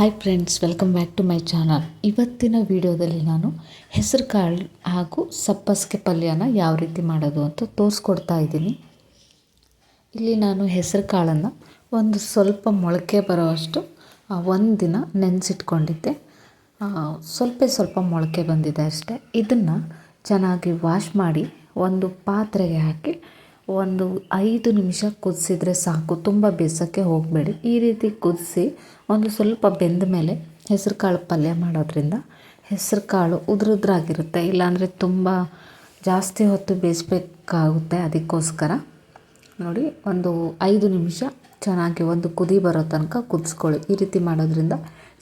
Hi friends welcome back to my channel ಇವತ್ತಿನ ವಿಡಿಯೋದಲ್ಲಿ ನಾನು ಹೆಸರು ಕಾಳು ಹಾಗೂ ಸಪ್ಪಸ್ಗೆ ಪಲ್ಯನ ಯಾವ ರೀತಿ ಮಾಡೋದು ಅಂತ ತೋರಿಸ್ಕೊಡ್ತಾ ಇದ್ದೀನಿ. ಇಲ್ಲಿ ನಾನು ಹೆಸರು ಕಾಳನ್ನು ಒಂದು ಸ್ವಲ್ಪ ಮೊಳಕೆ ಬರೋವಷ್ಟು ಒಂದು ದಿನ ನೆನೆಸಿಟ್ಕೊಂಡಿದ್ದೆ. ಸ್ವಲ್ಪ ಸ್ವಲ್ಪ ಮೊಳಕೆ ಬಂದಿದೆ ಅಷ್ಟೇ. ಇದನ್ನು ಚೆನ್ನಾಗಿ ವಾಶ್ ಮಾಡಿ ಒಂದು ಪಾತ್ರೆಗೆ ಹಾಕಿ ಒಂದು ಐದು ನಿಮಿಷ ಕುದಿಸಿದ್ರೆ ಸಾಕು. ತುಂಬ ಬೇಯಿಸೋಕ್ಕೆ ಹೋಗಬೇಡಿ. ಈ ರೀತಿ ಕುದಿಸಿ ಒಂದು ಸ್ವಲ್ಪ ಬೆಂದ ಮೇಲೆ ಹೆಸರುಕಾಳು ಪಲ್ಯ ಮಾಡೋದ್ರಿಂದ ಹೆಸ್ರು ಕಾಳು ಉದುರುದ್ರಾಗಿರುತ್ತೆ. ಇಲ್ಲಾಂದರೆ ತುಂಬ ಜಾಸ್ತಿ ಹೊತ್ತು ಬೇಯಿಸ್ಬೇಕಾಗುತ್ತೆ ಅದಕ್ಕೋಸ್ಕರ. ನೋಡಿ, ಒಂದು ಐದು ನಿಮಿಷ ಚೆನ್ನಾಗಿ ಒಂದು ಕುದಿ ಬರೋ ತನಕ ಕುದಿಸ್ಕೊಳ್ಳಿ. ಈ ರೀತಿ ಮಾಡೋದ್ರಿಂದ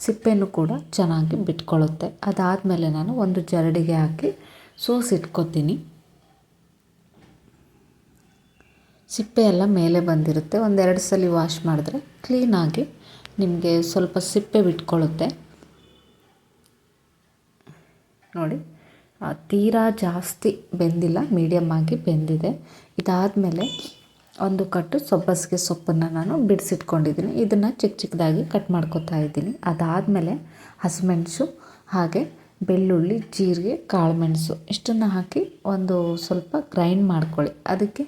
ಸಿಪ್ಪೆನೂ ಕೂಡ ಚೆನ್ನಾಗಿ ಬಿಟ್ಕೊಳ್ಳುತ್ತೆ. ಅದಾದಮೇಲೆ ನಾನು ಒಂದು ಜರಡಿಗೆ ಹಾಕಿ ಸೋಸಿಟ್ಕೊತೀನಿ. ಸಿಪ್ಪೆ ಎಲ್ಲ ಮೇಲೆ ಬಂದಿರುತ್ತೆ. ಒಂದೆರಡು ಸಲ ವಾಶ್ ಮಾಡಿದ್ರೆ ಕ್ಲೀನಾಗಿ ನಿಮಗೆ ಸ್ವಲ್ಪ ಸಿಪ್ಪೆ ಬಿಟ್ಕೊಳ್ಳುತ್ತೆ ನೋಡಿ ತೀರಾ ಜಾಸ್ತಿ ಬೆಂದಿಲ್ಲ ಮೀಡಿಯಮ್ ಆಗಿ ಬೆಂದಿದೆ. ಇದಾದಮೇಲೆ ಒಂದು ಕಟ್ಟು ಸೊಬ್ಬಸಿಗೆ ಸೊಪ್ಪನ್ನು ನಾನು ಬಿಡಿಸಿಟ್ಕೊಂಡಿದ್ದೀನಿ. ಇದನ್ನು ಚಿಕ್ಕ ಚಿಕ್ಕದಾಗಿ ಕಟ್ ಮಾಡ್ಕೊತಾ ಇದ್ದೀನಿ. ಅದಾದಮೇಲೆ ಹಸಿಮೆಣಸು ಹಾಗೆ ಬೆಳ್ಳುಳ್ಳಿ, ಜೀರಿಗೆ, ಕಾಳುಮೆಣಸು ಇಷ್ಟನ್ನು ಹಾಕಿ ಒಂದು ಸ್ವಲ್ಪ ಗ್ರೈಂಡ್ ಮಾಡ್ಕೊಳ್ಳಿ. ಅದಕ್ಕೆ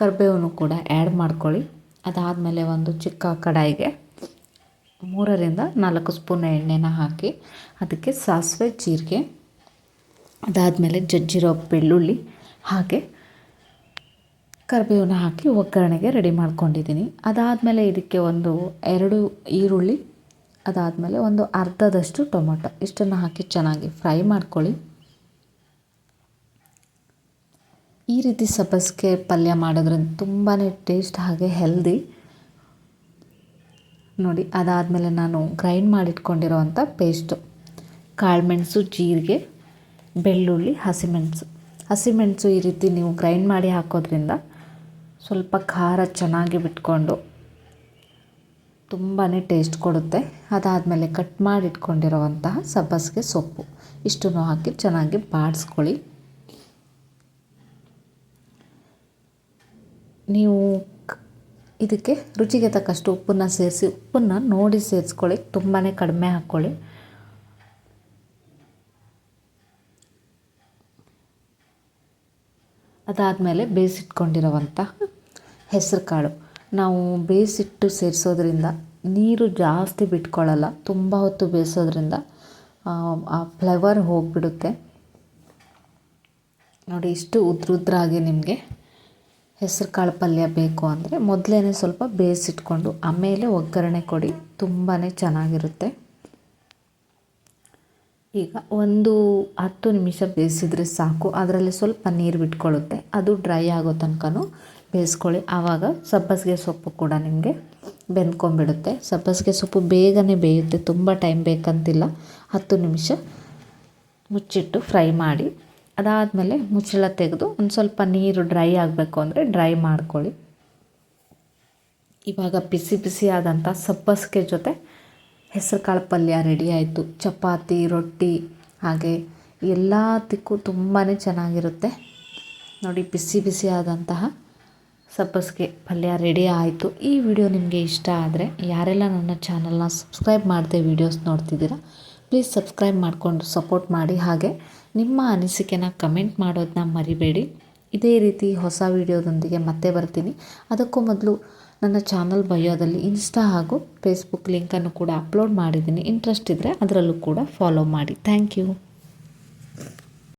ಕರಿಬೇವನ್ನು ಕೂಡ ಆ್ಯಡ್ ಮಾಡ್ಕೊಳ್ಳಿ. ಅದಾದಮೇಲೆ ಒಂದು ಚಿಕ್ಕ ಕಡಾಯಿಗೆ ಮೂರರಿಂದ ನಾಲ್ಕು ಸ್ಪೂನ್ ಎಣ್ಣೆನ ಹಾಕಿ ಅದಕ್ಕೆ ಸಾಸಿವೆ, ಜೀರಿಗೆ, ಅದಾದಮೇಲೆ ಜಜ್ಜಿರೋ ಬೆಳ್ಳುಳ್ಳಿ ಹಾಗೆ ಕರಿಬೇವನ್ನ ಹಾಕಿ ಒಗ್ಗರಣೆಗೆ ರೆಡಿ ಮಾಡ್ಕೊಂಡಿದ್ದೀನಿ. ಅದಾದಮೇಲೆ ಇದಕ್ಕೆ ಒಂದು ಎರಡು ಈರುಳ್ಳಿ, ಅದಾದಮೇಲೆ ಒಂದು ಅರ್ಧದಷ್ಟು ಟೊಮೊಟೊ, ಇಷ್ಟನ್ನು ಹಾಕಿ ಚೆನ್ನಾಗಿ ಫ್ರೈ ಮಾಡ್ಕೊಳ್ಳಿ. ಈ ರೀತಿ ಸಬ್ಬಸಿಗೆ ಪಲ್ಯ ಮಾಡೋದ್ರಿಂದ ತುಂಬಾ ಟೇಸ್ಟ್ ಹಾಗೆ ಹೆಲ್ದಿ ನೋಡಿ, ಅದಾದಮೇಲೆ ನಾನು ಗ್ರೈಂಡ್ ಮಾಡಿಟ್ಕೊಂಡಿರೋವಂಥ ಪೇಸ್ಟು ಕಾಳುಮೆಣಸು, ಜೀರಿಗೆ, ಬೆಳ್ಳುಳ್ಳಿ, ಹಸಿಮೆಣಸು. ಹಸಿಮೆಣಸು ಈ ರೀತಿ ನೀವು ಗ್ರೈಂಡ್ ಮಾಡಿ ಹಾಕೋದ್ರಿಂದ ಸ್ವಲ್ಪ ಖಾರ ಚೆನ್ನಾಗಿ ಬಿಟ್ಕೊಂಡು ತುಂಬಾ ಟೇಸ್ಟ್ ಕೊಡುತ್ತೆ. ಅದಾದಮೇಲೆ ಕಟ್ ಮಾಡಿ ಇಟ್ಕೊಂಡಿರೋವಂತಹ ಸಬ್ಬಸಿಗೆ ಸೊಪ್ಪು. ಇಷ್ಟನ್ನು ಹಾಕಿ ಚೆನ್ನಾಗಿ ಬಾಡಿಸ್ಕೊಳ್ಳಿ. ನೀವು ಇದಕ್ಕೆ ರುಚಿಗೆ ತಕ್ಕಷ್ಟು ಉಪ್ಪನ್ನು ಸೇರಿಸಿ, ಉಪ್ಪನ್ನು ನೋಡಿ ಸೇರಿಸ್ಕೊಳ್ಳಿ ತುಂಬಾ ಕಡಿಮೆ ಹಾಕ್ಕೊಳ್ಳಿ. ಅದಾದಮೇಲೆ ಬೇಯಿಸಿಟ್ಕೊಂಡಿರೋವಂಥ ಹೆಸರು ಕಾಳು ನಾವು ಬೇಯಿಸಿಟ್ಟು ಸೇರಿಸೋದ್ರಿಂದ ನೀರು ಜಾಸ್ತಿ ಬಿಟ್ಕೊಳ್ಳಲ್ಲ, ತುಂಬ ಹೊತ್ತು ಬೇಯಿಸೋದ್ರಿಂದ ಆ ಫ್ಲೇವರ್ ಹೋಗಿಬಿಡುತ್ತೆ. ನೋಡಿ, ಇಷ್ಟು ಉದ್ರುದ್ರಾಗಿ ನಿಮಗೆ ಹೆಸರು ಕಾಳು ಪಲ್ಯ ಬೇಕು ಅಂದರೆ ಮೊದಲೇ ಸ್ವಲ್ಪ ಬೇಯಿಸಿಟ್ಕೊಂಡು ಆಮೇಲೆ ಒಗ್ಗರಣೆ ಕೊಡಿ. ತುಂಬಾ ಚೆನ್ನಾಗಿರುತ್ತೆ. ಈಗ ಒಂದು ಹತ್ತು ನಿಮಿಷ ಬೇಯಿಸಿದರೆ ಸಾಕು. ಅದರಲ್ಲಿ ಸ್ವಲ್ಪ ನೀರು ಬಿಟ್ಕೊಳ್ಳುತ್ತೆ. ಅದು ಡ್ರೈ ಆಗೋ ತನಕನೂ ಬೇಯಿಸ್ಕೊಳ್ಳಿ. ಆವಾಗ ಸಬ್ಬಸಿಗೆ ಸೊಪ್ಪು ಕೂಡ ನಿಮಗೆ ಬೆಂದ್ಕೊಂಬಿಡುತ್ತೆ ಸಬ್ಬಸಿಗೆ ಸೊಪ್ಪು ಬೇಗನೆ ಬೇಯುತ್ತೆ. ತುಂಬ ಟೈಮ್ ಬೇಕಂತಿಲ್ಲ. ಹತ್ತು ನಿಮಿಷ ಮುಚ್ಚಿಟ್ಟು ಫ್ರೈ ಮಾಡಿ ಅದಾದಮೇಲೆ ಮುಚ್ಚಳ ತೆಗೆದು ಒಂದು ಸ್ವಲ್ಪ ನೀರು ಡ್ರೈ ಆಗಬೇಕು ಅಂದರೆ ಡ್ರೈ ಮಾಡ್ಕೊಳ್ಳಿ. ಇವಾಗ ಬಿಸಿ ಬಿಸಿ ಆದಂಥ ಸಬ್ಬಸಿಗೆ ಜೊತೆ ಹೆಸರು ಕಾಳು ಪಲ್ಯ ರೆಡಿ ಆಯಿತು. ಚಪಾತಿ, ರೊಟ್ಟಿ, ಹಾಗೆ ಎಲ್ಲದಕ್ಕೂ ತುಂಬಾ ಚೆನ್ನಾಗಿರುತ್ತೆ. ನೋಡಿ ಬಿಸಿ ಬಿಸಿ ಆದಂತಹ ಸಬ್ಬಸಿಗೆ ಪಲ್ಯ ರೆಡಿ ಆಯಿತು. ಈ ವಿಡಿಯೋ ನಿಮಗೆ ಇಷ್ಟ ಆದರೆ ಯಾರೆಲ್ಲ ನನ್ನ ಚಾನಲ್ನ ಸಬ್ಸ್ಕ್ರೈಬ್ ಮಾಡಿದೆ ವೀಡಿಯೋಸ್ ನೋಡ್ತಿದ್ದೀರಾ ಪ್ಲೀಸ್ ಸಬ್ಸ್ಕ್ರೈಬ್ ಮಾಡಿಕೊಂಡು ಸಪೋರ್ಟ್ ಮಾಡಿ. ಹಾಗೆ ನಿಮ್ಮ ಅನಿಸಿಕೆನ ಕಮೆಂಟ್ ಮಾಡೋದನ್ನ ಮರಿಬೇಡಿ. ಇದೇ ರೀತಿ ಹೊಸ ವಿಡಿಯೋದೊಂದಿಗೆ ಮತ್ತೆ ಬರ್ತೀನಿ. ಅದಕ್ಕೂ ಮೊದಲು ನನ್ನ ಚಾನಲ್ ಬಯೋದಲ್ಲಿ ಇನ್ಸ್ಟಾ ಹಾಗೂ ಫೇಸ್ಬುಕ್ ಲಿಂಕನ್ನು ಕೂಡ ಅಪ್ಲೋಡ್ ಮಾಡಿದ್ದೀನಿ. ಇಂಟ್ರೆಸ್ಟ್ ಇದ್ದರೆ ಅದರಲ್ಲೂ ಕೂಡ ಫಾಲೋ ಮಾಡಿ. Thank you.